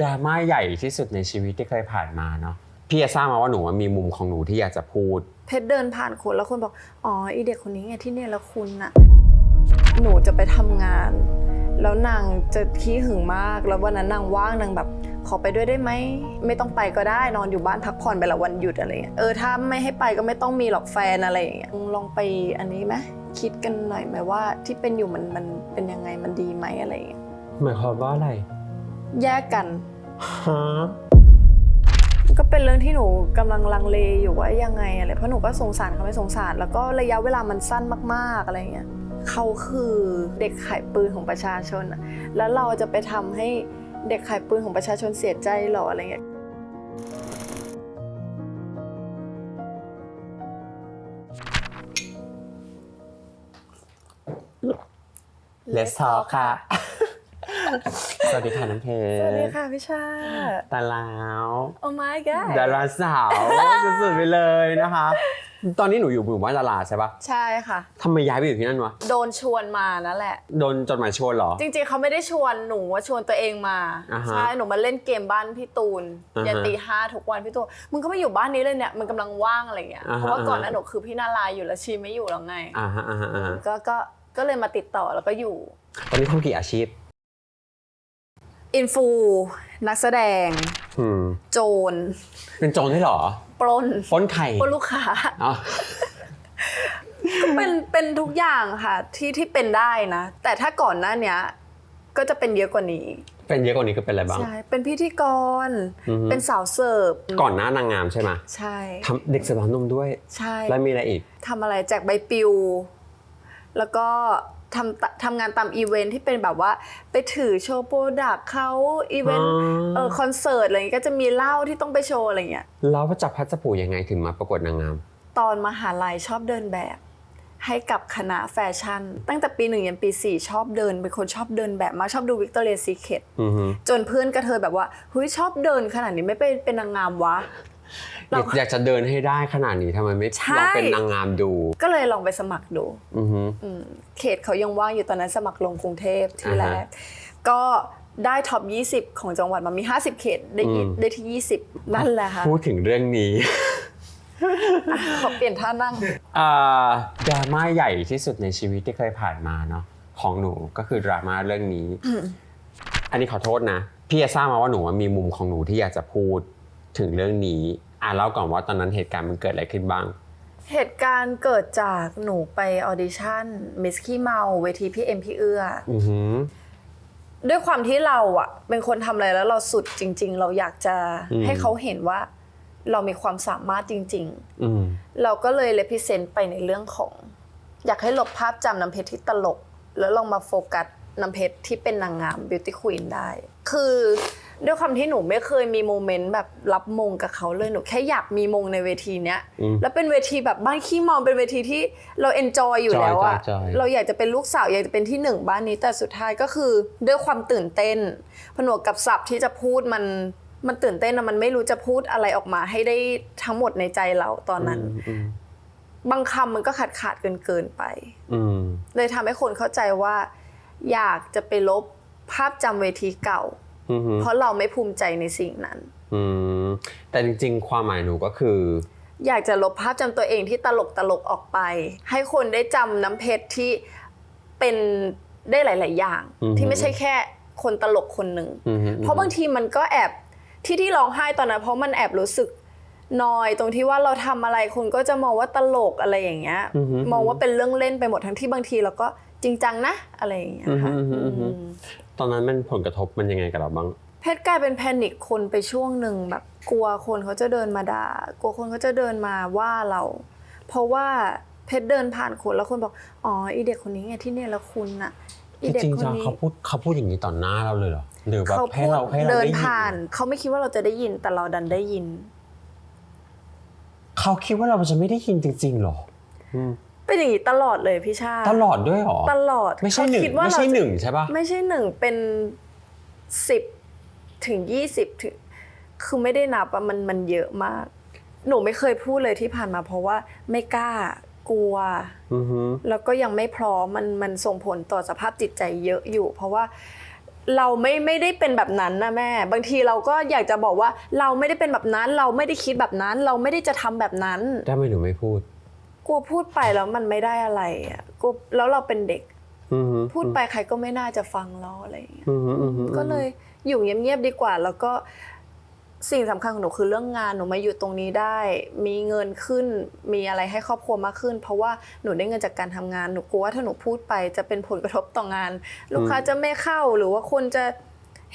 ดราม่าใหญ่ที่สุดในชีวิตที่เคยผ่านมาเนาะพี่จะทราบมาว่าหนูว่ามีมุมของหนูที่อยากจะพูด เพชรเดินผ่านคนแล้วคนบอก อ๋อไอเด็กคนนี้ไงที่เนี่ยแล้วคุณน่ะ หนูจะไปทำงาน แล้วนางจะขี้หึงมาก แล้ววันนั้นนางว่างนางแบบ ขอไปด้วยได้ไหม ไม่ต้องไปก็ได้นอนอยู่บ้านพักผ่อนไปละวันหยุดอะไรเงี้ย เออถ้าไม่ให้ไปก็ไม่ต้องมีหรอกแฟนอะไรอย่างเงี้ย ลองไปอันนี้ไหมคิดกันหน่อยไหมว่าที่เป็นอยู่มันมันเป็นยังไงมันดีไหมอะไรอย่างเงี้ย หมายความว่าอะไร แยกกัน ฮะก็เป็นเรื่องที่หนูกำลังลังเลอยู่ว่ายังไงอะไรเพราะหนูก็สงสารเขาไม่สงสาร แล้วก็ระยะเวลามันสั้นมาก ๆอะไรเงี้ยเขาคือเด็กขายปืนของประชาชนอะแล้วเราจะไปทำให้เด็กขายปืนของประชาชนเสียใจเหรออะไรเงี้ยเลสทอค่ะ สวัสดีค่ะน้ำเพชรสวัสดีค่ะพี่ชาตาแล้วโอ้ my god ดาราสาวสุดๆไปเลยนะคะ ตอนนี้หนูอยู่หมู่บ้านดาราใช่ปะใช่ค่ะทำไมย้ายไปอยู่ที่นั่นวะ โดนชวนมานั่นแหละ โดนจดหมายชวนเหรอ จริงๆเขาไม่ได้ชวนหนูว่าชวนตัวเองมา อ่าฮะใช่ หนูมาเล่นเกมบ้านพี่ตูนอ่าฮะยันตีห้าทุกวันพี่ตูน มึงก็ไม่อยู่บ้านนี้เลยเนี่ย มันกำลังว่างอะไรเงี้ย อ่าฮะ เพราะว่าก่อนหนั้าอ่าฮะหนูคือพี่นาลายอยู่แล้วชีไม่อยู่แล้วไง อ่าฮะอ่าฮะอ่าฮะก็ ก็ ก็เลยมาติดต่อแล้วก็อยู่ ตอนนี้ทำกี่อาชีพ อินฟูนักแสดง อืมโจร เป็นโจรได้เหรอปล้นปล้นไข่ปล้นลูกค้า อ๋อก็เป็นเป็นทุกอย่างค่ะที่ที่เป็นได้นะ แต่ถ้าก่อนหน้าเนี้ยก็จะเป็นเยอะกว่านี้เป็นเยอะกว่านี้ก็เป็นอะไรบ้าง ใช่เป็นพิธีกร อือฮึ เป็นสาวเสิร์ฟก่อนหน้านางงามใช่ไหมใช่ทำเด็กเสิร์ฟร้านนมด้วย ใช่แล้วมีอะไรอีก ทำอะไรแจกใบปลิว แล้วก็ทำตทำงานตามอีเวนท์ที่เป็นแบบว่า ไปถือโชว์โปรดักต์เขาอีเวนต์อ๋อเออคอนเสิร์ตอะไรอย่างเงี้ยก็จะมีเหล้าที่ต้องไปโชว์อะไรเงี้ยแล้วจับพัดจับผูยังไงถึงมาประกวดนางงาม ตอนมหาลัยชอบเดินแบบ ให้กับคณะแฟชั่น ตั้งแต่ปีหนึ่งยันปีสี่ชอบเดิน เป็นคนชอบเดินแบบมากชอบดูวิกตอเรียซีเคทอือฮึจนเพื่อนกระเทยแบบว่าเฮ้ยชอบเดินขนาดนี้ไม่ไปเป็นนางงามวะ เราอยากจะเดินให้ได้ขนาดนี้ทำไมไม่ใช่ลองเป็นนางงามดู ก็เลยลองไปสมัครดูอือฮึอืมเขตเขายังว่างอยู่ตอนนั้นสมัครลงกรุงเทพที่อ่าแรฮะกก็ได้ท็อป 20 ของจังหวัดมามี 50 เขตได้ยี่อืมได้ที่ 20 นั่นแหละค่ะพูดถึงเรื่องนี้ขอเปลี่ยนท่านั่งอ่าดราม่าใหญ่ที่สุดในชีวิตที่เคยผ่านมาเนาะของหนูก็คือดราม่าเรื่องนี้ อันนี้ขอโทษนะ พี่จะทราบมาว่าหนูว่ามีมุมของหนูที่อยากจะพูด ถึงเรื่องนี้อะเล่าก่อนว่าตอนนั้นเหตุการณ์มันเกิดอะไรขึ้นบ้าง เหตุการณ์เกิดจากหนูไปออดิชั่นมิสกี้เมาเวทีพี่เอ็มพี่เอื้ออือฮึด้วยความที่เราอะเป็นคนทำอะไรแล้วเราสุดจริง ๆ เราอยากจะให้เขาเห็นว่า เรามีความสามารถจริงๆอืมเราก็เลยเลพิเซนต์ไปในเรื่องของ อยากให้ลบภาพจำน้ำเพชรที่ตลก แล้วลองมาโฟกัสน้ำเพชรที่เป็นนางงามบิวตี้ควีนได้ คือ ด้วยความที่หนูไม่เคยมีโมเมนต์แบบรับมงกับเขาเลยหนูแค่อยากมีมงในเวทีเนี้ยอืมแล้วเป็นเวทีแบบบ้านขี้เมาเป็นเวทีที่เราเอนจอยอยู่แล้วอะจอยจอยเราอยากจะเป็นลูกสาวอยากจะเป็นที่หนึ่งบ้านนี้แต่สุดท้ายก็คือด้วยความตื่นเต้น ผนวกกับศัพท์ที่จะพูดมันมันตื่นเต้นอะมันไม่รู้จะพูดอะไรออกมาให้ได้ทั้งหมดในใจเราตอนนั้นอืมบางคำมันก็ขาดขาดเกินเกินๆไปอืมเลยทำให้คนเข้าใจว่า อยากจะไปลบภาพจำเวทีเก่าอืมอืม เพราะเราไม่ภูมิใจในสิ่งนั้นอืมแต่จริงๆ ความหมายหนูก็คือ อยากจะลบภาพจำตัวเองที่ตลกตลกๆออกไป ให้คนได้จำน้ำเพชรที่เป็นได้หลาย ๆ อย่างอือฮึที่ไม่ใช่แค่คนตลกคนหนึ่งอืมเพราะบางทีมันก็แอบที่ที่ร้องไห้ตอนนั้นเพราะมันแอบรู้สึกนอยตรงที่ว่าเราทำอะไรคนก็จะมองว่าตลกอะไรอย่างเงี้ยอือฮึมองว่าเป็นเรื่องเล่นไปหมดทั้งที่บางทีเราก็จริงจังนะอะไรอย่างเงี้ยค่ะอือฮึอือฮึอืม ตอนนั้นมันผลกระทบมันยังไงกับเราบ้าง เพชรกลายเป็นแพนิคคนไปช่วงหนึ่งแบบกลัวคนเขาจะเดินมาด่า กลัวคนเขาจะเดินมาว่าเรา เพราะว่าเพชรเดินผ่านคนแล้วคนบอกอ๋ออีเด็กคนนี้ไงที่เนี่ยแล้วคุณน่ะอีจเด็กริงคนๆจังนี้เขาพูดเขาพูดอย่างนี้ต่อหน้าเราเลยเหรอหรือแบบเขาให้พูดเราให้เราเดินได้ยิผ่านเขาไม่คิดว่าเราจะได้ยินแต่เราดันได้ยิน เขาคิดว่าเราจะไม่ได้ยินจริงๆเหรออืม เป็นอย่างนี้ตลอดเลยพี่ชาตลอดด้วยเหรอตลอดไม่ใช่หนึ่งเขาคิดว่าไม่เราใช่จะหนึ่งใช่ปะไม่ใช่หนึ่งเป็นสิบถึงยี่สิบถึงคือไม่ได้นับอะมันมันเยอะมาก หนูไม่เคยพูดเลยที่ผ่านมา เพราะว่าไม่กล้ากลัวอือฮึแล้วก็ยังไม่พร้อมมันมันส่งผลต่อสภาพจิตใจเยอะอยู่ เพราะว่าเราไม่ไม่ได้เป็นแบบนั้นนะแม่ บางทีเราก็อยากจะบอกว่าเราไม่ได้เป็นแบบนั้น เราไม่ได้คิดแบบนั้น เราไม่ได้จะทำแบบนั้นทำไมหนูไม่พูด กลัวพูดไปแล้วมันไม่ได้อะไรอะกลัวแล้วเราเป็นเด็กอือฮึพูดไปใครก็ไม่น่าจะฟังเราอะไรอย่างเงี้ยอือฮึอือฮึก็เลยอยู่เงียบๆดีกว่า แล้วก็สิ่งสำคัญของหนูคือเรื่องงานหนูมาอยู่ตรงนี้ได้ มีเงินขึ้น มีอะไรให้ครอบครัวมากขึ้น เพราะว่าหนูได้เงินจากการทำงานหนูกลัวว่าถ้าหนูพูดไปจะเป็นผลกระทบต่องาน ลูกค้าจะไม่เข้าหรือว่าคนจะ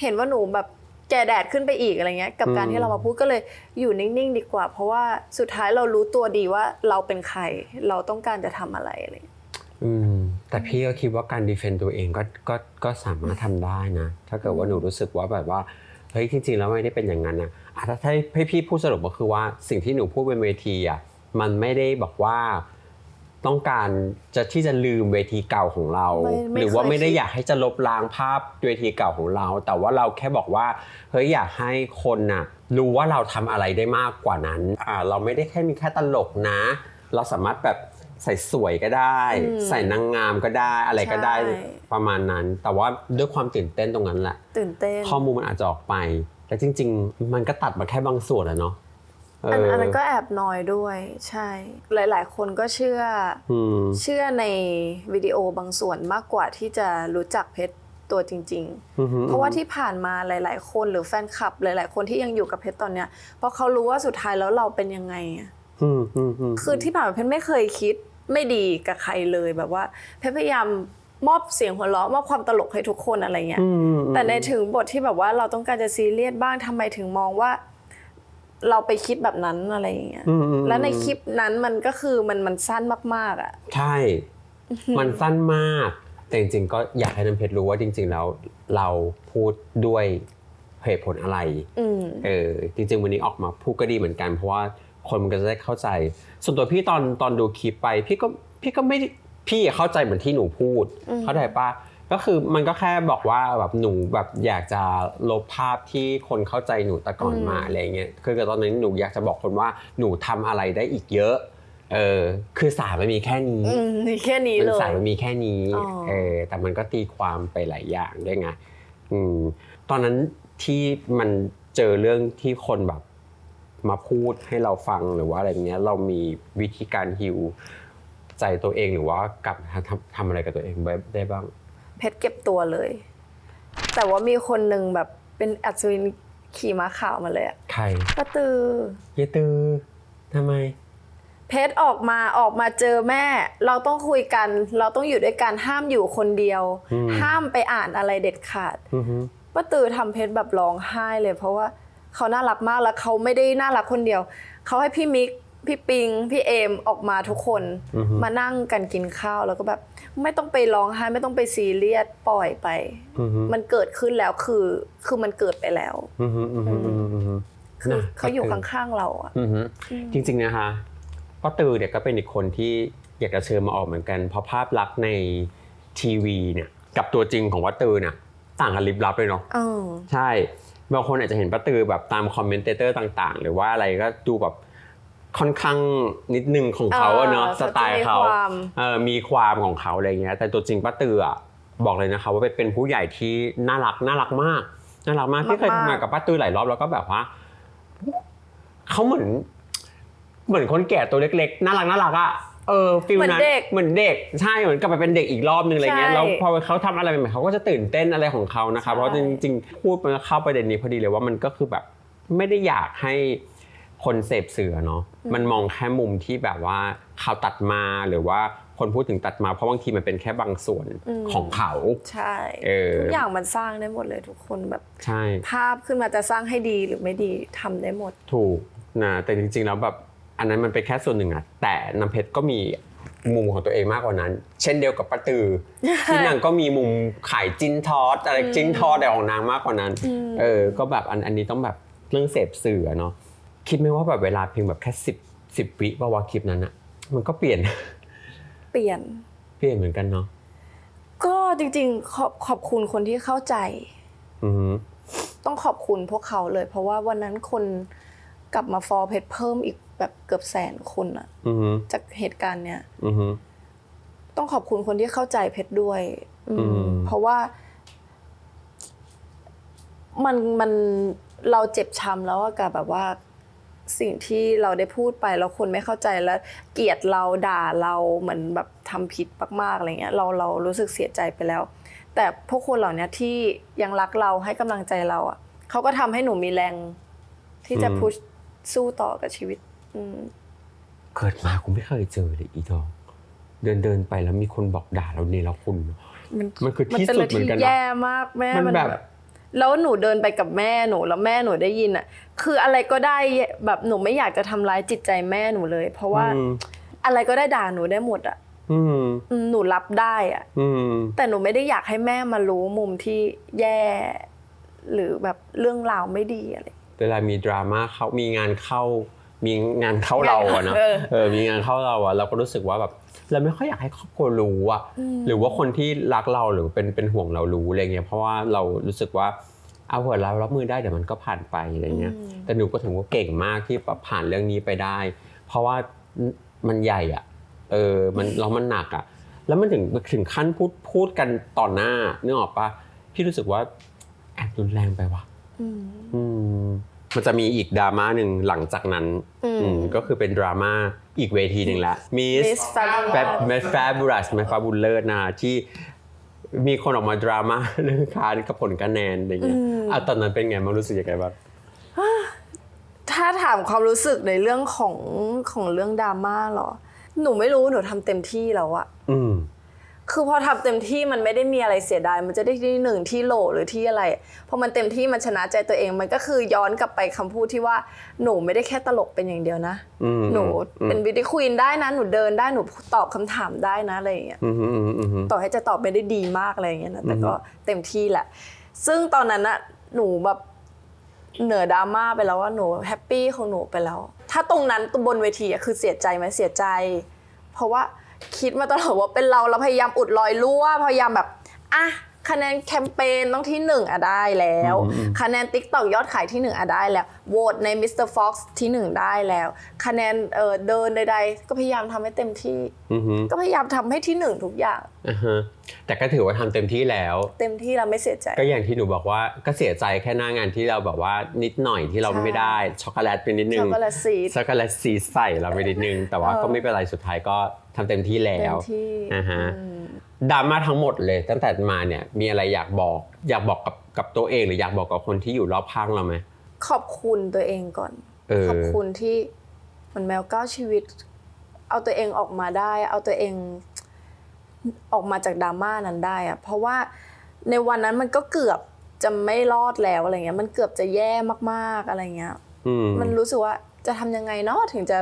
เห็นว่าหนูแบบ แก่แดดขึ้นไปอีกอะไรเงี้ยกับการที่เรามาพูดก็เลยอยู่นิ่งๆดีกว่า เพราะว่าสุดท้ายเรารู้ตัวดีว่าเราเป็นใครเราต้องการจะทำอะไรอะไรเงี้ยอืมแต่พี่ก็คิดว่าการดีเฟนต์ตัวเองก็ก็ก็สามารถทำได้นะ ถ้าเกิดว่าหนูรู้สึกว่าแบบว่าเฮ้ยจริงๆแล้วไม่ได้เป็นอย่างนั้นนะอะถ้าให้ให้พี่พูดสรุปก็คือว่าสิ่งที่หนูพูดบนเวทีอะมันไม่ได้บอกว่า ต้องการจะที่จะลืมเวทีเก่าของเราไม่ไม่หรือว่าเคยไม่ได้คิดอยากให้จะลบล้างภาพเวทีเก่าของเรา แต่ว่าเราแค่บอกว่าเฮ้ยอยากให้คนน่ะรู้ว่าเราทำอะไรได้มากกว่านั้นอ่าเราไม่ได้แค่มีแค่ตลกนะ เราสามารถแบบใส่สวยก็ได้อืมใส่นางงามก็ได้อะไรก็ได้ใช่ประมาณนั้น แต่ว่าด้วยความตื่นเต้นตรงนั้นแหละ ตื่นเต้นข้อมูลมันอาจจะออกไปแต่จริง ๆ มันก็ตัดมาแค่บางส่วนอะเนาะเอันอันนั้นก็แอบน้อยด้วยใช่ หลาย ๆ คนก็เชื่อออืมเชื่อในวิดีโอบางส่วนมากกว่าที่จะรู้จักเพชรตัวจริงอือฮึๆเพราะว่าที่ผ่านมาหลาย ๆ คนหรือแฟนคลับ หลาย ๆ คนที่ยังอยู่กับเพชรตอนเนี้ยเพราะเขารู้ว่าสุดท้ายแล้วเราเป็นยังไงอะอืมอืมอืมคือที่ผ่านมาเพชรไม่เคยคิดไม่ดีกับใครเลยแบบว่า เพชรพยายามมอบเสียงหัวเราะมอบความตลกให้ทุกคนอะไรเงี้ยอืมแต่ในถึงบทที่แบบว่าเราต้องการจะซีเรียสบ้างทำไมถึงมองว่า เราไปคิดแบบนั้นอะไรอย่างเงี้ย อืมอืม แล้วในคลิปนั้นมันก็คือมันมันสั้นมากๆอะ ใช่ มันสั้นมาก แต่จริงๆ ก็อยากให้น้ำเพชรรู้ว่าจริง ๆ แล้วเราพูดด้วยเหตุผลอะไร อืม เออจริงๆ วันนี้ออกมาพูดก็ดีเหมือนกัน เพราะว่าคนมันก็จะได้เข้าใจ ส่วนตัวพี่ตอนตอนดูคลิปไป พี่ก็พี่ก็ไม่ได้พี่เข้าใจเหมือนที่หนูพูดอืมเข้าใจปะ ก็คือมันก็แค่บอกว่าแบบหนูแบบอยากจะลบภาพที่คนเข้าใจหนูแต่ก่อนมาอะไรเงี้ยคือตอนนั้นหนูอยากจะบอกคนว่าหนูทำอะไรได้อีกเยอะเออคือสายมันมีแค่นี้อืมมีแค่นี้มันเลยสายมันมีแค่นี้อ๋อเออแต่มันก็ตีความไปหลายอย่างด้วยไงอืมตอนนั้นที่มันเจอเรื่องที่คนแบบมาพูดให้เราฟังหรือว่าอะไรเงี้ย เรามีวิธีการฮิวใจตัวเองหรือว่ากลับทำทำอะไรกับตัวเองได้บ้าง เพชรเก็บตัวเลย แต่ว่ามีคนหนึ่งแบบเป็นอัศวินขี่ม้าขาวมาเลยอะใครก็ตือ เยตือทำไม เพชรออกมาออกมาเจอแม่ เราต้องคุยกัน เราต้องอยู่ด้วยกันห้ามอยู่คนเดียว อืม ห้ามไปอ่านอะไรเด็ดขาด อือฮึป้าตือทำเพชรแบบร้องไห้เลย เพราะว่าเขาน่ารักมากแล้วเขาไม่ได้น่ารักคนเดียว เขาให้พี่มิก พี่ปิง พี่เอมออกมาทุกคนอือฮึ มานั่งกันกินข้าวแล้วก็แบบ ไม่ต้องไปร้องไห้ไม่ต้องไปซีเรียสปล่อยไป อือฮึมันเกิดขึ้นแล้วคือคือมันเกิดไปแล้ว อือฮึอือฮึอือฮึอือฮึคือนะเขาอยู่ก็ข้างๆเราอะอือฮึจริงๆนะคะป้าตือเนี่ยก็เป็นอีกคนที่อยากจะเชิญมาออกเหมือนกัน เพราะภาพลักษณ์ในทีวีเนี่ยกับตัวจริงของป้าตือเนี่ยต่างกันลิบลับเลยเนาะ เออ ใช่ บางคนอาจจะเห็นป้าตือแบบตามคอมเมนเตเตอร์ต่างๆ หรือว่าอะไรก็ดูแบบ ค่อนข้างนิดนึงของเขาอะเนาะเออสไตล์เขาเขาจะมีความเออมีความของเขาอะไรเงี้ยแต่ตัวจริงป้าตืออะบอกเลยนะคะว่าเป็นผู้ใหญ่ที่น่ารักน่ารักมากน่ารักมากพี่เคยทำงานกับป้าตือหลายรอบแล้วก็แบบว่าเขาเหมือน เหมือนคนแก่ตัวเล็กๆน่ารักน่ารักอะเออฟิลเหมือนนั้นเด็กเหมือนเด็กใช่เหมือนกลับไปเป็นเด็กอีกรอบนึงอะไรเงี้ยใช่แล้วพอเขาทำอะไรใหม่ๆเขาก็จะตื่นเต้นอะไรของเขานะคะใช่เพราะจริงๆพูดมันเข้าประเด็นนี้พอดีเลยว่ามันก็คือแบบไม่ได้อยากให้ คนเสพสื่อเนาะมันมองแค่มุมที่แบบว่าเขาตัดมาหรือว่าคนพูดถึงตัดมาเพราะบางทีมันเป็นแค่บางส่วนของเขาใช่เออทุกอย่างมันสร้างได้หมดเลยทุกคนแบบใช่ภาพขึ้นมาจะสร้างให้ดีหรือไม่ดีทำได้หมด ถูกนะแต่จริง ๆ แล้วแบบอันนั้นมันเป็นแค่ส่วนหนึ่งอะแต่น้ำเพชรก็มีมุมของตัวเองมากกว่านั้น เช่นเดียวกับป้าตือที่นางก็มีมุมขายจิ้นทอดอะไรจิ้นทอดอะไรของนางมากกว่านั้นเออก็แบบอันอันนี้ต้องแบบเรื่องเสพสื่ออะเนาะ คิดไหมว่าแบบเวลาเพียงแบบแค่สิบสิบวิป่าวะคลิปนั้นอะมันก็เปลี่ยน เปลี่ยน เปลี่ยนเหมือนกันเนาะก็จริงๆขอบขอบคุณคนที่เข้าใจอือฮึต้องขอบคุณพวกเขาเลย เพราะว่าวันนั้นคนกลับมาฟอลเพจเพิ่มอีกแบบเกือบแสนคนอะอือฮึจากเหตุการณ์เนี้ยอือฮึต้องขอบคุณคนที่เข้าใจเพชรด้วยอืมอืมเพราะว่า มันมันเราเจ็บช้ำแล้วอะกับแบบว่า สิ่งที่เราได้พูดไปแล้วคนไม่เข้าใจแล้วเกลียดเราด่าเราเหมือนแบบทำผิดมากๆอะไรเงี้ยเราเรารู้สึกเสียใจไปแล้ว แต่พวกคนเหล่านี้ที่ยังรักเราให้กำลังใจเราอะเขาก็ทำให้หนูมีแรง ที่จะอืมพุชสู้ต่อกับชีวิต อืมเกิดมากูไม่เคยเจอเลยอีทองเดินเดินไปแล้วมีคนบอกด่าเราเนรคุณมันมันคือที่เป็นสุอะดไรเหมือนที่กันนะแย่มากแม่มันมันแบบ แบบแล้วหนูเดินไปกับแม่หนูแล้วแม่หนูได้ยินอะ คืออะไรก็ได้แบบหนูไม่อยากจะทำร้ายจิตใจแม่หนูเลย เพราะว่าอืมอะไรก็ได้ด่าหนูได้หมดอะอืมอืมหนูรับได้อะอืมแต่หนูไม่ได้อยากให้แม่มารู้มุมที่แย่ หรือแบบเรื่องราวไม่ดีอะไร เวลามีดราม่าเขามีงานเข้า มีงานเข้าเราอะเนาะเออเออมีงานเข้าเราอะเราก็รู้สึกว่าแบบเราไม่ค่อยอยากให้ครอบครัวรู้อะหรือว่าคนที่รักเราหรือเป็นเป็นห่วงเรารู้อะไรเงี้ยเพราะว่าเรารู้สึกว่าเอาเถอะเรารับมือได้เดี๋ยวมันก็ผ่านไปอะไรเงี้ยแต่หนูก็ถือว่าเก่งมากที่แบบผ่านเรื่องนี้ไปได้ เพราะว่ามันใหญ่อะเออมันแล้วมันหนักอะแล้วมันถึงถึงขั้นพูดพูดกันต่อหน้านึกออกปะพี่รู้สึกว่าแอบรุนแรงไปว่ะอืมอื มมันจะมีอีกดราม่าหนึ่งหลังจากนั้นอืมอืมก็คือเป็นดราม่าอีกเวทีหนึ่งละมิส Miss Fabulous แฟบแมฟาบูรัสแมฟาบูเลอร์นะที่มีคนออกมาดราม่า เรื่องการกับผลคะแนนอะไรเงี้ยอะตอนนั้นเป็นไงมันรู้สึกยังไงบ้าง ถ้าถามความรู้สึกในเรื่องของของเรื่องดราม่าเหรอ หนูไม่รู้หนูทำเต็มที่แล้วอะ อืม คือพอทำเต็มที่มันไม่ได้มีอะไรเสียดาย มันจะได้ที่หนึ่งที่โหลหรือที่อะไรพอมันเต็มที่มันชนะใจตัวเอง มันก็คือย้อนกลับไปคำพูดที่ว่าหนูไม่ได้แค่ตลกเป็นอย่างเดียวนะอืมหนูอืมเป็นบิวตี้ควีนได้นะ หนูเดินได้หนูตอบคำถามได้นะอะไรอย่างเงี้ยอืมอืมอืมอืมต่อให้จะตอบไม่ได้ดีมากอะไรอย่างเงี้ยนะแต่อือฮึก็เต็มที่แหละ ซึ่งตอนนั้นอะหนูแบบเหนือดราม่าไปแล้วว่าหนูแฮปปี้ของหนูไปแล้ว ถ้าตรงนั้นตรงบนเวทีอะคือเสียใจไหมเสียใจ เพราะว่า คิดมาตลอดว่าเป็นเราเราพยายามอุดรอยรั่วพยายามแบบอะคะแนนแคมเปญต้องที่หนึ่งอะได้แล้ว คะแนน t ิ k t o k ยอดขายที่หนึ่งอะได้แล้วโหวตใน Mr. Fox ที่หนึ่งได้แล้ว คะแนนเออเดินใดๆ ก็พยายามทำให้เต็มที่อืมอืมก็พยายามทำให้ที่หนึ่งทุกอย่างอ่าฮะ แต่ก็ถือว่าทำเต็มที่แล้ว เต็มที่เราไม่เสียใจ ก็อย่างที่หนูบอกว่าก็เสียใจแค่หน้างานที่เราแบบว่านิดหน่อยที่เราใช่ไม่ได้ช็อกโกแลตไปนิดนึงช็อกโกแลตซีดช็อกโกแลตซีดใส่เราไปนิดนึง แต่ว่าเออก็ไม่เป็นไรสุดท้ายก็ทำเต็มที่แล้เต็วมที่อ่าฮะอืมดราม่าทั้งหมดเลยตั้งแต่มาเนี่ยมีอะไรอยากบอก อยากบอกกับกับตัวเอง หรืออยากบอกกับคนที่อยู่รอบข้างเราไหมขอบคุณตัวเองก่อนเออขอบคุณที่เหมันแมวเก้าชีวิต เอาตัวเองออกมาได้ เอาตัวเอง ออกมาจากดราม่านั้นได้อะเพราะว่าในวันนั้นมันก็เกือบจะไม่รอดแล้วอะไรเงี้ย มันเกือบจะแย่มากๆอะไรเงี้ยอืมมันรู้สึกว่าจะทำยังไงเนาะถึงจะ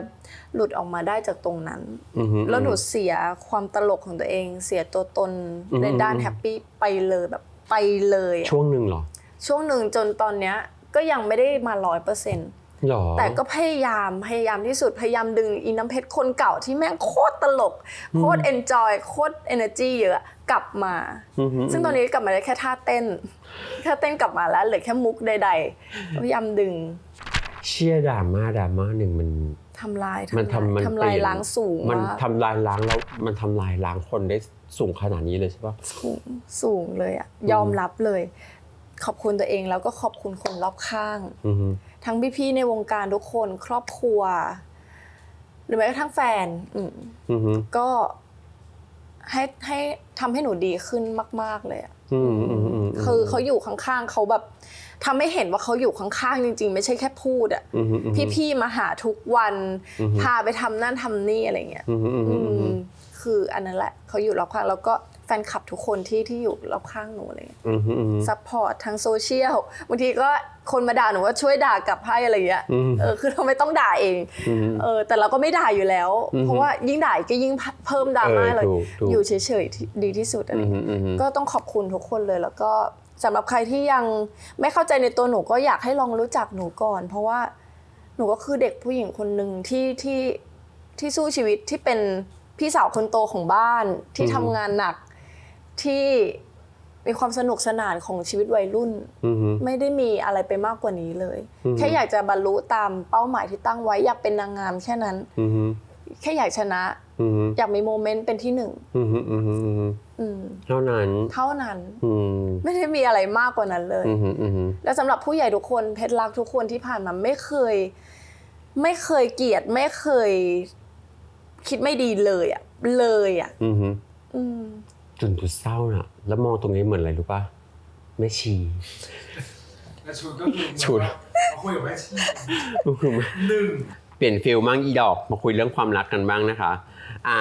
หลุดออกมาได้จากตรงนั้นอืมแล้วหนูเสียความตลกของตัวเอง เสียตัวตนอืมในด้านแฮปปี้ไปเลยแบบไปเลยอะช่วงหนึ่งเหรอ ช่วงหนึ่งจนตอนเนี้ยก็ยังไม่ได้มาร้อยเปอร์เซ็นต์ หรอแต่ก็พยายามพยายามที่สุดพยายามดึงอีน้ำเพชรคนเก่าที่แม่งโคตรตลก โคตรเอนจอยโคตรเอเนอร์จีเยอะกลับมาอือหือซึ่งตอนนี้กลับมาได้แค่ท่าเต้นท่าเต้นกลับมาแล้วเหลือแค่มุกใดๆพยายามดึง เชี่ยดราม่าดราม่าหนึ่งมันทำลายมันทำมันทำเปลายลี่ยนล้างสูงมันมากทำลายล้างแล้วมันทำลายล้างคนได้สูงขนาดนี้เลยใช่ปะสูงสูงเลยอะยอมรับเลย ขอบคุณตัวเองแล้วก็ขอบคุณคนรอบข้างอือหือทั้งพี่ๆในวงการทุกคนครอบครัว หรือแม้กระทั่งแฟนอืมอือหือก็ให้ให้ทำให้หนูดีขึ้นมาก ๆเลยอะอืมอืมอืมคือเขาอยู่ข้างๆเขาแบบทำให้เห็นว่าเขาอยู่ข้างๆจริง ๆ ไม่ใช่แค่พูดอะอือหืออือหือพี่ๆมาหาทุกวันอือฮึพาไปทำนั่นทำนี่อะไรเงี้ยอือหืออือหืออือหือมคืออันนั้นแหละเขาอยู่รอบข้างแล้วก็ แฟนคลับทุกคนที่ที่อยู่รอบข้างหนูอะไรเงี้ยอือหืออือหือซัพพอร์ตทางโซเชียลบางทีก็คนมาด่าหนูว่าช่วยด่ากลับให้อะไรเงี้ยอืมเออคือเราไม่ต้องด่าเองอืมเออแต่เราก็ไม่ด่าอยู่แล้วอือฮึเพราะว่ายิ่งด่าก็ยิ่งเพิ่มดราม่าเออเลยถูกถูกอยู่เฉยๆที่ดีที่สุดอะไรอือหืเงี้อยอือหือก็ต้องขอบคุณทุกคนเลยแล้วก็สำหรับใครที่ยังไม่เข้าใจในตัวหนูก็อยากให้ลองรู้จักหนูก่อน เพราะว่าหนูก็คือเด็กผู้หญิงคนหนึ่งที่ที่ที่สู้ชีวิตที่เป็นพี่สาวคนโตของบ้านที่อือฮึทำงานหนัก ที่มีความสนุกสนานของชีวิตวัยรุ่น อือหือไม่ได้มีอะไรไปมากกว่านี้เลย อือฮึ แค่อยากจะบรรลุตามเป้าหมายที่ตั้งไว้อยากเป็นนางงามแค่นั้น อือหือแค่อยากชนะ อือหืออยากมีโมเมนต์เป็นที่หนึ่งอือหืออือหืออือหืออืมเท่านั้น เท่านั้นอืมไม่ได้มีอะไรมากกว่านั้นเลย อืมฮึอืมฮึแล้วสำหรับผู้ใหญ่ทุกคนเพชรรักทุกคนที่ผ่านมาไม่เคย ไม่เคยเกลียด ไม่เคย คิดไม่ดีเลยอะเลยอะอืมฮึอืม จนจุดเศร้าน่ะ แล้วมองตรงนี้เหมือนอะไรรู้ป่ะแม่ชี แล้วชุดก็คือชุด มาคุยกับแม่ชีหนึ่งเปลี่ยนฟิลมั่งอีดอกมาคุยเรื่องความรักกันบ้างนะคะ อ่า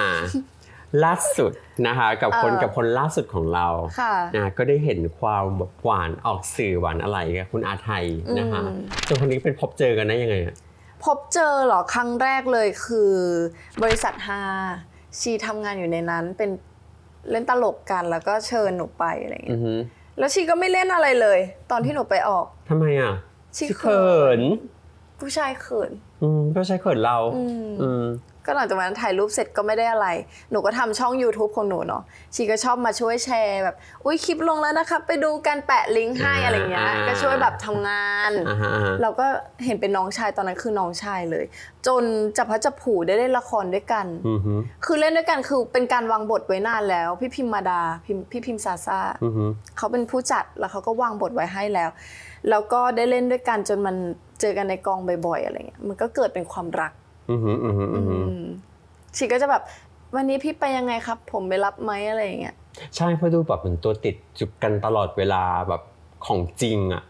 ล่าสุดนะคะ กับคนเออกับคนล่าสุดของเราค่ะ นะก็ได้เห็นความแบบหวานออกสื่อหวานอะไรกับคุณอาไทยนะคะอืมส่วนคนนี้เป็นพบเจอกันได้ยังไงอะพบเจอเหรอครั้งแรกเลยคือบริษัทฮาชีทำงานอยู่ในนั้นเป็น เล่นตลกกันแล้วก็เชิญหนูไปอะไรอย่างอืเงี้อยฮึแล้วชีก็ไม่เล่นอะไรเลย ตอนที่หนูไปออกทำไมอะชีเขิน ผู้ชายเขิน อืมก็ใช้เขินเรา อืมอืม ก็หลังจากนั้นถ่ายรูปเสร็จก็ไม่ได้อะไร หนูก็ทำช่อง YouTube ของหนูเนาะชีก็ชอบมาช่วยแชร์แบบ อุ้ยคลิปลงแล้วนะครับ ไปดูกันแปะลิงก์ให้อ่าอะไรเงี้ยอ่าก็ช่วยแบบทำงานอ่าฮะอ่าฮะเราก็เห็นเป็นน้องชายตอนนั้นคือน้องชายเลย จนจับพลัดจับผลูได้เล่นละครด้วยกันอือฮึคือเล่นด้วยกันคือเป็นการวางบทไว้นานแล้ว พี่พิมมาดาพิมพี่พิมซาซาอือฮึเขาเป็นผู้จัดแล้วเขาก็วางบทไว้ให้แล้ว แล้วก็ได้เล่นด้วยกันจนมันเจอกันในกองบ่อยๆอะไรเงี้ย มันก็เกิดเป็นความรัก อือฮึอือฮึอือฮึอืมชีก็จะแบบ วันนี้พี่ไปยังไงครับ ผมไปรับไหมอะไรอย่างเงี้ย ใช่เพราะดูแบบเหมือนตัวติดจุกกันตลอดเวลาแบบของจริงอะ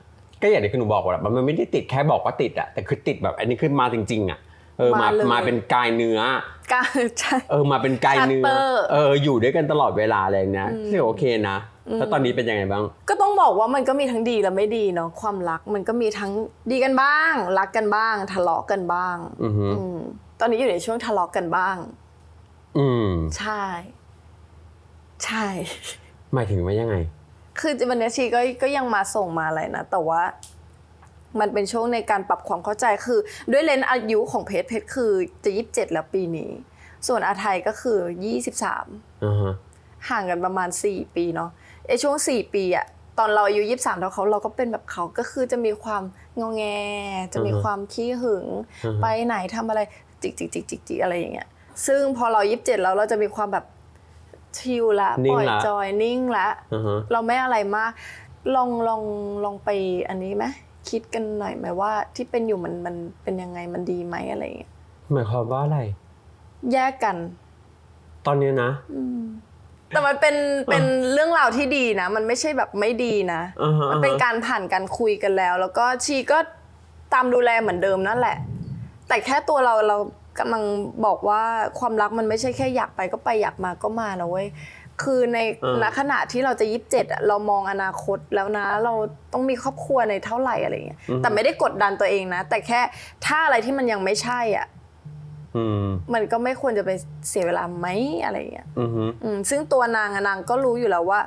ก็อย่างที่คุณหนูบอกว่าแบบมันไม่ได้ติดแค่บอกว่าติดอะแต่คือติดแบบอันนี้คือมาจริง ๆอะเออมามาเลย มาเป็นกายเนื้อกล้าใช่ เออมาเป็นกายเนื้อ Character เอออยู่ด้วยกันตลอดเวลาเลยนะอืมที่โอเคนะ แล้วตอนนี้เป็นยังไงบ้าง ก็ต้องบอกว่ามันก็มีทั้งดีและไม่ดีเนาะความรักมันก็มีทั้งดีกันบ้าง รักกันบ้าง ทะเลาะกันบ้างอือฮึ อืมตอนนี้อยู่ในช่วงทะเลาะกันบ้าง อืม ใช่ ใช่ หมายถึงว่ายังไง คือวันนี้ชีก็ก็ยังมาส่งมาอะไรนะ แต่ว่ามันเป็นช่วงในการปรับความเข้าใจคือ ด้วยเลนส์อายุของเพชรเพชรคือจะยี่สิบเจ็ดแล้วปีนี้ ส่วนอาไทยก็คือยี่สิบสาม อ่าฮะ ห่างกันประมาณสี่ปีเนาะ ไอช่วงสี่ปีอะตอนเราอายุยี่สิบสามเท่าเขาเราก็เป็นแบบเขาก็คือจะมีความงอแง จะมีความขี้หึง ไปไหนทำอะไรจิกจิกจิกจิกจิกอะไรอย่างเงี้ยซึ่งพอเรายี่สิบเจ็ดแล้วเราจะมีความแบบชิลละปล่อยจอยนิ่งละอ่าฮะเราไม่อะไรมากลองลองลองไปอันนี้ไหมคิดกันหน่อยไหมว่าที่เป็นอยู่มันมันเป็นยังไงมันดีไหมอะไรอย่างเงี้ยหมายความว่าอะไร แยกกัน ตอนนี้นะ แต่มันเป็นเป็นเรื่องราวที่ดีนะ มันไม่ใช่แบบไม่ดีนะ อ่าฮะ มันเป็นการผ่านการคุยกันแล้ว แล้วก็ชีก็ตามดูแลเหมือนเดิมนั่นแหละ แต่แค่ตัวเราเรากำลังบอกว่าความรักมันไม่ใช่แค่อยากไปก็ไปอยากมาก็มานะเว้ยคือในเออ ณขณะที่เราจะยิบเจ็ดเรามองอนาคตแล้วนะ เราต้องมีครอบครัวในเท่าไหร่อะไรเงี้ยแต่ไม่ได้กดดันตัวเองนะ แต่แค่ถ้าอะไรที่มันยังไม่ใช่อะอื มมันก็ไม่ควรจะไปเสียเวลาไหมอะไรเงี้ยอือฮึอืมซึ่งตัวนางอะนางก็รู้อยู่แล้วว่า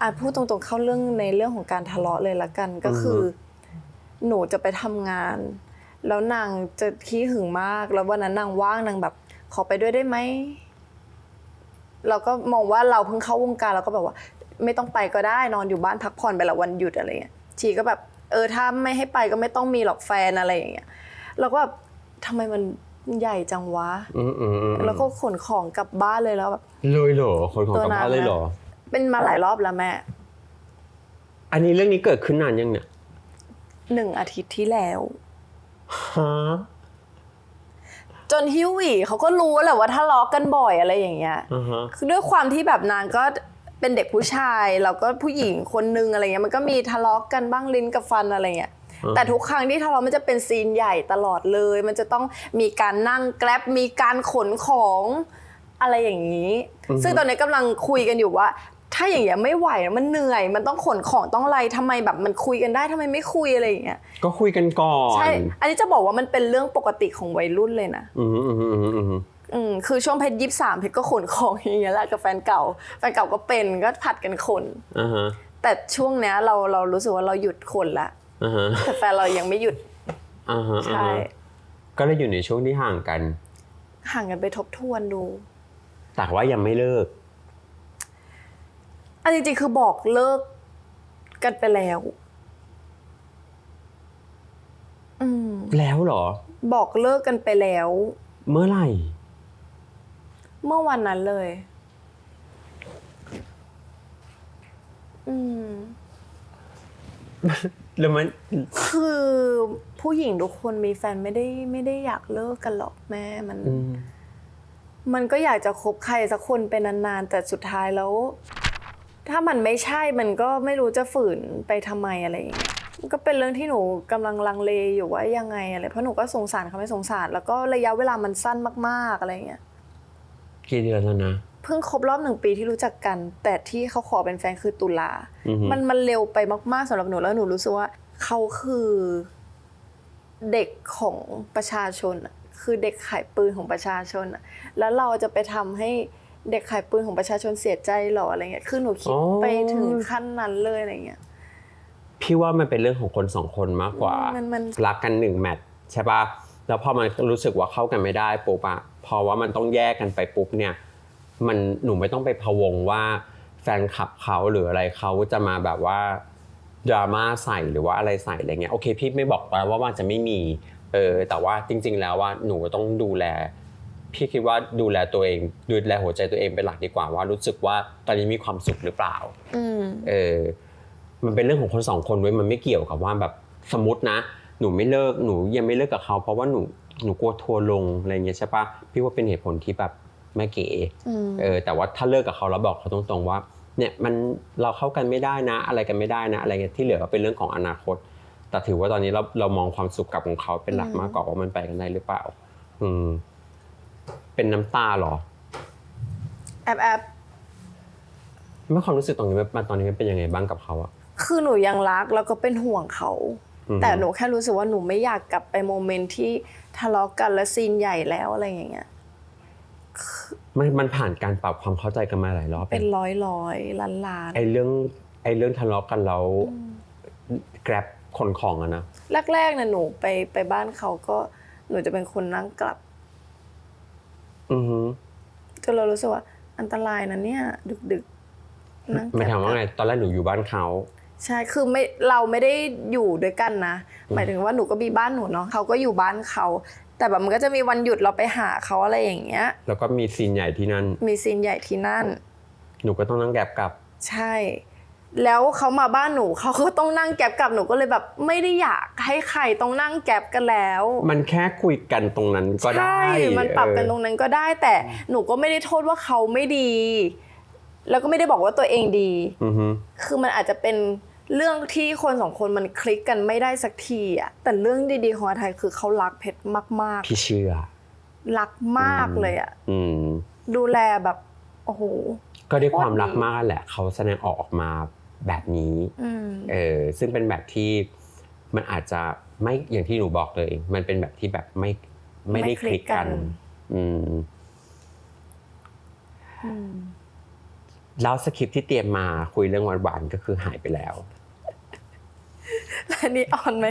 อะพูดตรงๆเข้าเรื่องในเรื่องของการทะเลาะเลยละกันก็คือ หนูจะไปทำงาน แล้วนางจะขี้หึงมาก แล้ววันนั้นนางว่างนางแบบ ขอไปด้วยได้ไหมเราก็มองว่าเราเพิ่งเข้าวงการเราก็แบบว่า ไม่ต้องไปก็ได้นอนอยู่บ้านพักผ่อนไปละวันหยุดอะไรเงี้ยชีก็แบบ เออถ้าไม่ให้ไปก็ไม่ต้องมีหรอกแฟนอะไรอย่างเงี้ยเราก็แบบทำไมมัน ใหญ่จังวะ อืมอืมอืมแล้วก็ขนของกลับบ้านเลยแล้วแบบ เลยเหรอคนของตัวกลับนางบ้านเลยเหรอ เป็นมาหลายรอบแล้วแม่อันนี้เรื่องนี้เกิดขึ้นนานยังเนี่ยหนึ่งอาทิตย์ที่แล้ว ฮะจนฮิวหวีเขาก็รู้แหละว่าทะเลาะกันบ่อยอะไรอย่างเงี้ย อ่าฮะ คือด้วยความที่แบบนางก็เป็นเด็กผู้ชาย เราก็ผู้หญิงคนนึงอะไรเงี้ยมันก็มีทะเลาะกันบ้างลิ้นกับฟันอะไรเงี้ย แต่ทุกครั้งที่ทะเลาะมันจะเป็นซีนใหญ่ตลอดเลย มันจะต้องมีการนั่งแกร็บมีการขนของอะไรอย่างนี้ ซึ่งตอนนี้กำลังคุยกันอยู่ว่าถ้าอย่างเงี้ยไม่ไหวมันเหนื่อย มันต้องขนของต้องอะไรทำไมแบบมันคุยกันได้ทำไมไม่คุยอะไรอย่างเงี้ยก็คุยกันก่อนใช่อันนี้จะบอกว่ามันเป็นเรื่องปกติของวัยรุ่นเลยนะอืมอืมอืมอืมอืมอืมคือช่วงเพชรยี่สามเพชรก็ขนของอย่างเงี้ยแหละกับแฟนเก่าแฟนเก่าก็เป็นก็ผัดกันขนอ่าฮะแต่ช่วงเนี้ยเราเรารู้สึกว่าเราหยุดขนละอ่าฮะ แต่แฟนเรายังไม่หยุดอ่าฮะใช่อ่าฮะก็เลยอยู่ในช่วงที่ห่างกัน ห่างกันไปทบทวนดู แต่ว่ายังไม่เลิก อันจริงๆคือบอกเลิกกันไปแล้ว อืม แล้วเหรอ บอกเลิกกันไปแล้ว เมื่อไหร่ เมื่อวันนั้นเลย อืม แล้วมันคือผู้หญิงทุกคนมีแฟนไม่ได้ไม่ได้อยากเลิกกันหรอกแม่มันอืมมันก็อยากจะคบใครสักคนเป็นนานๆ แต่สุดท้ายแล้ว ถ้ามันไม่ใช่มันก็ไม่รู้จะฝืนไปทำไมอะไรอย่างเงี้ยมันก็เป็นเรื่องที่หนูกำลังลังเลอยู่ว่ายังไงอะไรเพราะหนูก็สงสารเขาไม่สงสาร แล้วก็ระยะเวลามันสั้นมาก ๆอะไรอย่างเงี้ยกี่เดือนแล้วนะ เพิ่งครบรอบหนึ่งปีที่รู้จักกัน แต่ที่เขาขอเป็นแฟนคือตุลาอือฮึมันมันเร็วไปมากๆสำหรับหนูแล้วหนูรู้สึกว่าเขาคือเด็กของประชาชนอะคือเด็กขายปืนของประชาชนอะแล้วเราจะไปทำให้เด็กขายปืนของประชาชนเสียใจหรออะไรเงี้ยคือหนูคิดอ๋อไปถึงขั้นนั้นเลยอะไรเงี้ยพี่ว่ามันเป็นเรื่องของคนสองคนมากกว่ามันมันรักกันหนึ่งแมตช์ใช่ปะแล้วพอมันรู้สึกว่าเข้ากันไม่ได้ปุ๊บอะพอว่ามันต้องแยกกันไปปุ๊บเนี่ย มันหนูไม่ต้องไปพะวงว่าแฟนคลับเขาหรืออะไรเขาจะมาแบบว่าดราม่าใส่หรือว่าอะไรใส่อะไรเงี้ยโอเคพี่ไม่บอกว่าว่ามันจะไม่มีเออแต่ว่าจริง ๆ แล้วว่าหนูต้องดูแล พี่คิดว่าดูแลตัวเองดูแลหัวใจตัวเองเป็นหลักดีกว่าว่ารู้สึกว่าตอนนี้มีความสุขหรือเปล่าอืมเออมันเป็นเรื่องของคนสองคนเว้ยมันไม่เกี่ยวกับว่าแบบสมมตินะ หนูไม่เลิกหนูยังไม่เลิกกับเขา เพราะว่าหนูหนูกลัวทัวร์ลงอะไรเงี้ยใช่ปะพี่ว่าเป็นเหตุผลที่แบบ ไม่เก๋อืมเออแต่ว่าถ้าเลิกกับเขาแล้วบอกเขาตรงๆว่าเนี่ยมันเราเข้ากันไม่ได้นะ อะไรกันไม่ได้นะ อะไรเงี้ยที่เหลือก็เป็นเรื่องของอนาคต แต่ถือว่าตอนนี้เราเรามองความสุขกับของเขาเป็นหลักมากกว่าว่ามันไปกันได้หรือเปล่า อืม เป็นน้ำตาเหรอแอบแอบเมื่อความรู้สึกตรงนี้มันตอนนี้มันเป็นยังไงบ้างกับเขาอะคือหนูยังรักแล้วก็เป็นห่วงเขาอือฮึแต่หนูแค่รู้สึกว่าหนูไม่อยากกลับไปโมเมนต์ที่ทะเลาะกันและซีนใหญ่แล้วอะไรอย่างเงี้ย มันมันผ่านการปรับความเข้าใจกันมาหลายรอบเป็นร้อยร้อยล้านล้านไอ้เรื่องไอ้เรื่องทะเลาะกันแล้วแกร็บขนของอะนะแรกๆนะหนูไปไปบ้านเขาก็หนูจะเป็นคนนั่งกลับ อือฮึจนเรารู้สึกว่า อันตรายนะเนี่ย ดึกดึกๆนั่งกหมายลัถึงว่าไงตอนแรกหนูอยู่บ้านเขาใช่คือไม่เราไม่ได้อยู่ด้วยกันนะ หมายถึงว่าหนูก็มีบ้านหนูเนาะเขาก็อยู่บ้านเขา แต่แบบมันก็จะมีวันหยุดเราไปหาเขาอะไรอย่างเงี้ย แล้วก็มีซีนใหญ่ที่นั่น มีซีนใหญ่ที่นั่น หนูก็ต้องนั่งแกร็บกลับ ใช่ แล้วเขามาบ้านหนูเขาก็ต้องนั่งแก๊บกลับหนูก็เลยแบบไม่ได้อยากให้ใครต้องนั่งแก๊บกันแล้ว มันแค่คุยกันตรงนั้นก็ได้ ใช่ มันปรับกันตรงเออนั้นก็ได้ แต่หนูก็ไม่ได้โทษว่าเขาไม่ดี แล้วก็ไม่ได้บอกว่าตัวเองดีอือฮึคือมันอาจจะเป็น เรื่องที่คนสองคนมันคลิกกันไม่ได้สักทีอะแต่เรื่องดีๆของอาไทยคือเขารักเพชรมากพี่เชื่อ ๆ รักมากเลยอะอืม ดูแลแบบโอ้โห ก็ด้วยความรักโคตรดีมากแหละ เขาแสดงออกออกมาแบบนี้ อืม เออซึ่งเป็นแบบที่มันอาจจะไม่อย่างที่หนูบอกเลย มันเป็นแบบที่แบบไม่ไม่ได้คลิกกันอืมอืม แล้วสคริปต์ที่เตรียมมาคุยเรื่องหวานๆก็คือหายไปแล้ว แล้วอันนี้ออนไหม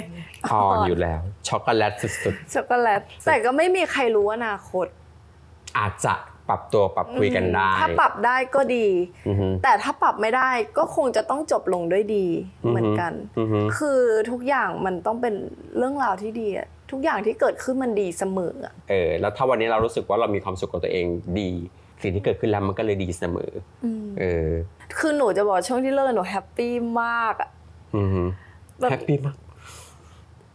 ออนอยู่แล้ว ช็อกโกแลตสุดช็อกโกแลต แต่ก็ไม่มีใครรู้อนาคตๆอาจจะปรับตัวปรับคุยกันได้ ถ้าปรับได้ก็ดีอือฮึแต่ถ้าปรับไม่ได้ก็คงจะต้องจบลงด้วยดีเหมือนกันอือฮึคือทุกอย่างมันต้องเป็นเรื่องราวที่ดีอะทุกอย่างที่เกิดขึ้นมันดีเสมออะเออแล้วถ้าวันนี้เรารู้สึกว่าเรามีความสุขกับตัวเองดี สิ่งที่เกิดขึ้นแล้วมันก็เลยดีเสมออเออ คือหนูจะบอกช่วงที่เลิกหนูแฮปปี้มากอะอือฮึ แบบแฮปปี้มาก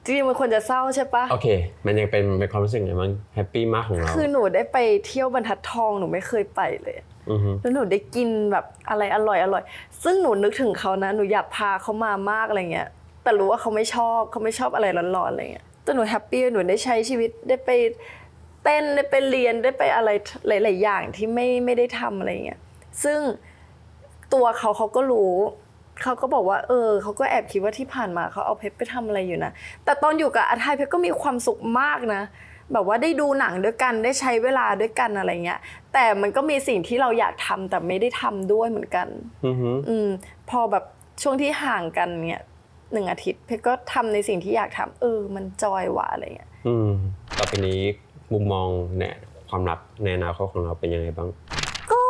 จริงๆมันควรจะเศร้าใช่ปะโอเค มันยังเป็นเป็นความรู้สึกไงบ้างแฮปปี้มากของเราคือหนูได้ไปเที่ยวบรรทัดทองหนูไม่เคยไปเลยอือฮึแล้วหนูได้กินแบบอะไรอร่อยอร่อย ซึ่งหนูนึกถึงเขานะหนูอยากพาเขามามากอะไรเงี้ย แต่รู้ว่าเขาไม่ชอบเขาไม่ชอบอะไรร้อนๆอะไรเงี้ยแต่หนูแฮปปี้หนูได้ใช้ชีวิตได้ไปเต้นได้ไปเรียนได้ไปอะไรหลาย ๆ อย่างที่ไม่ไม่ได้ทำอะไรเงี้ยซึ่งตัวเขาเขาก็รู้ เขาก็บอกว่า เออเขาก็แอบคิดว่าที่ผ่านมาเขาเอาเพชรไปทำอะไรอยู่นะ แต่ตอนอยู่กับอาทายเพชรก็มีความสุขมากนะ แบบว่าได้ดูหนังด้วยกันได้ใช้เวลาด้วยกันอะไรเงี้ย แต่มันก็มีสิ่งที่เราอยากทำแต่ไม่ได้ทำด้วยเหมือนกันอือฮึอืมพอแบบช่วงที่ห่างกันเนี่ยหนึ่งอาทิตย์ เพชรก็ทำในสิ่งที่อยากทำเออ มันจอยว่ะอะไรเงี้ยอืมต่อไปนี้มุมมองเนี่ยความรักในอนาคตของเราเป็นยังไงบ้าง ก็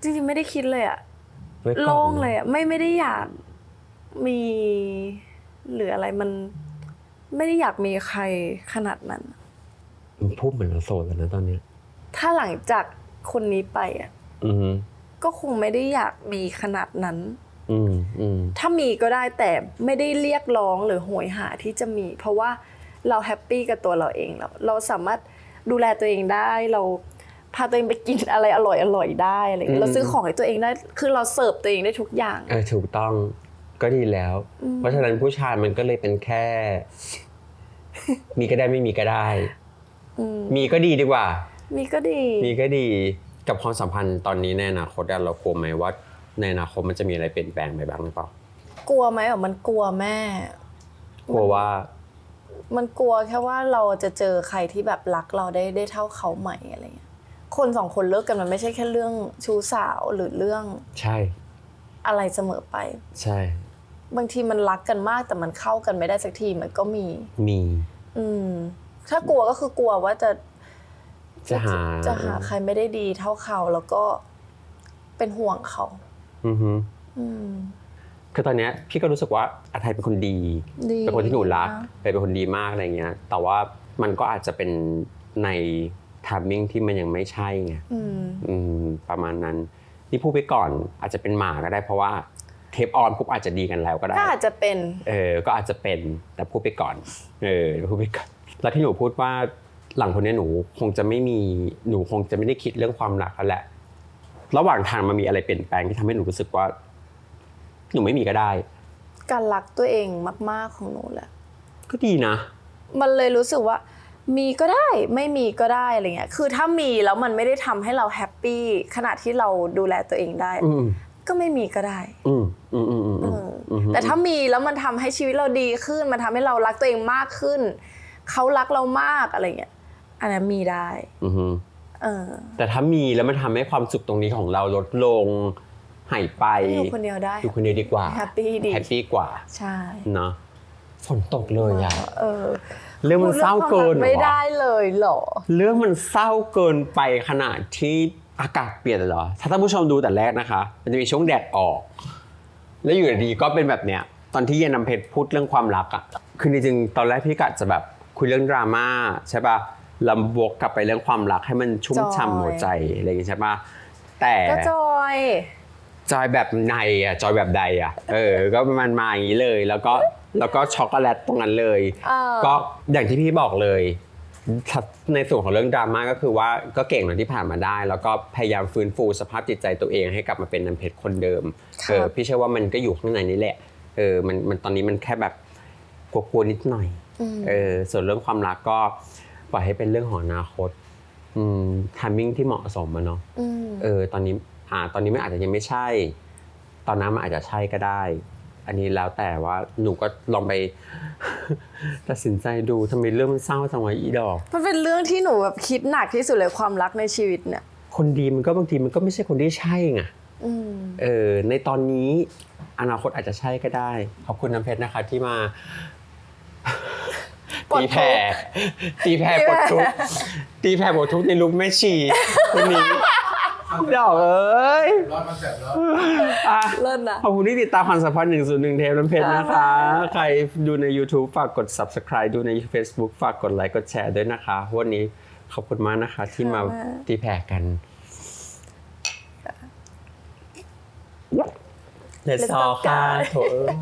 จริงๆไม่ได้คิดเลยอะ ไว้ก่อน โล่งเลยอะไม่ไม่ได้อยากมีหรืออะไรมัน ไม่ได้อยากมีใครขนาดนั้น มันพูดเหมือนเราโสดแล้วนะตอนเนี้ย ถ้าหลังจากคนนี้ไปอะอือฮึก็คงไม่ได้อยากมีขนาดนั้น อืมอืมถ้ามีก็ได้แต่ไม่ได้เรียกร้องหรือโหยหาที่จะมี เพราะว่าเราแฮปปี้กับตัวเราเองแล้วเราสามารถดูแลตัวเองได้เรา พาตัวเองไปกินอะไรอร่อยอร่อยๆได้อะไรอย่างเงี้ยเราซื้อของให้ตัวเองได้คือเราเสิร์ฟตัวเองได้ทุกอย่างเออถูกต้องก็ดีแล้ว เพราะฉะนั้นผู้ชายมันก็เลยเป็นแค่ มีก็ได้ไม่มีก็ได้อืมมีก็ดีดีกว่า มีก็ดี มีก็ดีกับความสัมพันธ์ตอนนี้ในอนาคตอะเรากลัวไหมว่าในอนาคตมันจะมีอะไรเปลี่ยนแปลงไปบ้างหรือเปล่ากลัวไหมอะมันกลัวแม่ กลัวว่า มันกลัวแค่ว่าเราจะเจอใครที่แบบรักเราได้ได้เท่าเขาไหมอะไรเงี้ย คนสองคนเลิกกันมันไม่ใช่แค่เรื่องชู้สาวหรือเรื่องใช่ อะไรเสมอไป ใช่ บางทีมันรักกันมากแต่มันเข้ากันไม่ได้สักทีมันก็มี มี อืม ถ้ากลัวก็คือกลัวว่าจะจะหาจะหาใครไม่ได้ดีเท่าเขาแล้วก็เป็นห่วงเขา อือฮึอืมคือตอนเนี้ยพี่ก็รู้สึกว่าอาไทยเป็นคนดีดีเป็นคนที่หนูรักนะเป็นคนดีมากอะไรเงี้ย แต่ว่ามันก็อาจจะเป็นใน ทามมิ่งที่มันยังไม่ใช่ไงอืมอืมประมาณนั้นนี่พูดไปก่อนอาจจะเป็นหมาก็ได้เพราะว่าเทปออนปุ๊บอาจจะดีกันแล้วก็ได้ก็อาจจะเป็นเออก็อาจจะเป็นแต่พูดไปก่อนเออพูดไปก่อนแล้วที่หนูพูดว่าหลังคนนี้หนูคงจะไม่มีหนูคงจะไม่ได้คิดเรื่องความรักแล้วแหละ ระหว่างทางมันมีอะไรเปลี่ยนแปลงที่ทำให้หนูรู้สึกว่า หนูไม่มีก็ได้ การรักตัวเองมาก ๆของหนูแหละ ก็ดีนะ มันเลยรู้สึกว่า มีก็ได้ไม่มีก็ได้อะไรเงี้ยคือถ้ามีแล้วมันไม่ได้ทำให้เราแฮปปี้ขณะที่เราดูแลตัวเองได้อืมก็ไม่มีก็ได้อืมอืมอืมอืมเออืมออแต่ถ้ามีแล้วมันทำให้ชีวิตเราดีขึ้น มันทำให้เรารักตัวเองมากขึ้น เขารักเรามากอะไรเงี้ยอันนั้นมีได้อืมอืมเออแต่ถ้ามีแล้วมันทำให้ความสุขตรงนี้ของเราลดลงหายไปอยู่คนเดียวได้อยู่คนเดียวดีกว่าแฮปปี้ดีแฮปปี้กว่าใช่เนาะฝนตกเลยอะเออ เรื่องมันเศร้าเกินพูดเหรเรื่องความรัไม่อวะได้เลยเหรอ เรื่องมันเศร้าเกินไปขนาดที่อากาศเปลี่ยนเหรอ ถ้าท่านผู้ชมดูแต่แรกนะคะ มันจะมีช่วงแดดออก แล้วอยู่ดีๆก็เป็นแบบเนี้ย ตอนที่เย็นน้ำเพชรพูดเรื่องความรักอะคือจริงๆตอนแรกพี่กะจะแบบคุยเรื่องดราม่าใช่ปะลำวกกลับไปเรื่องความรักให้มันชุ่มจอย ฉ่ำหัวใจอะไรอย่างงี้ใช่ปะแต่ก็จอย จอยแบบในอะจอยแบบใดอะเออ ก็มันมาอย่างนี้เลย แล้วก็ แล้วก็ช็อกโกแลตตรงนั้นเลย เออ ก็อย่างที่พี่บอกเลยถ้าในส่วนของเรื่องดราม่าก็คือว่าก็เก่งนะที่ผ่านมาได้ แล้วก็พยายามฟื้นฟูสภาพจิตใจตัวเองให้กลับมาเป็นน้ำเพชรคนเดิมครับเออพี่เชื่อว่ามันก็อยู่ข้างในนี้แหละเออมันมันตอนนี้มันแค่แบบกลัวๆนิดหน่อยอืมเออส่วนเรื่องความรักก็ปล่อยให้เป็นเรื่องของอนาคตอืมทามมิ่งที่เหมาะสมอะเนาะอืม เออตอนนี้อ่าตอนนี้มันอาจจะยังไม่ใช่ ตอนนั้นมันอาจจะใช่ก็ได้ อันนี้แล้วแต่ว่าหนูก็ลองไป ตัดสินใจดูทำไมเรื่องมันเศร้าจังวะอีดอก มันเป็นเรื่องที่หนูแบบคิดหนักที่สุดเลยความรักในชีวิตเนี่ยคนดีมันก็บางทีมันก็ไม่ใช่คนที่ใช่ไงอืมเออในตอนนี้อนาคตอาจจะใช่ก็ได้ ขอบคุณน้ำเพชรนะคะที่มา ปลดตีทุกข์ แผ่ตีแผ่ปลดทุกข์ตีแผ่ปลดทุกข์ในลุกแม่ชีวันนี้ ดอกเอ้ยรอดคอนเซ็ปต์แล้วอะเลิศนะขอบคุณที่ติดตามความสัมพันธ์101เทปน้ำเพชรนะคะค่ะใครดูใน YouTube ฝากกด Subscribe ดูใน Facebook ฝากกดไลค์กดแชร์ด้วยนะคะ วันนี้ขอบคุณมากนะคะ ที่มาตีแผ่กัน เลสซอค่ะโถเอ้ย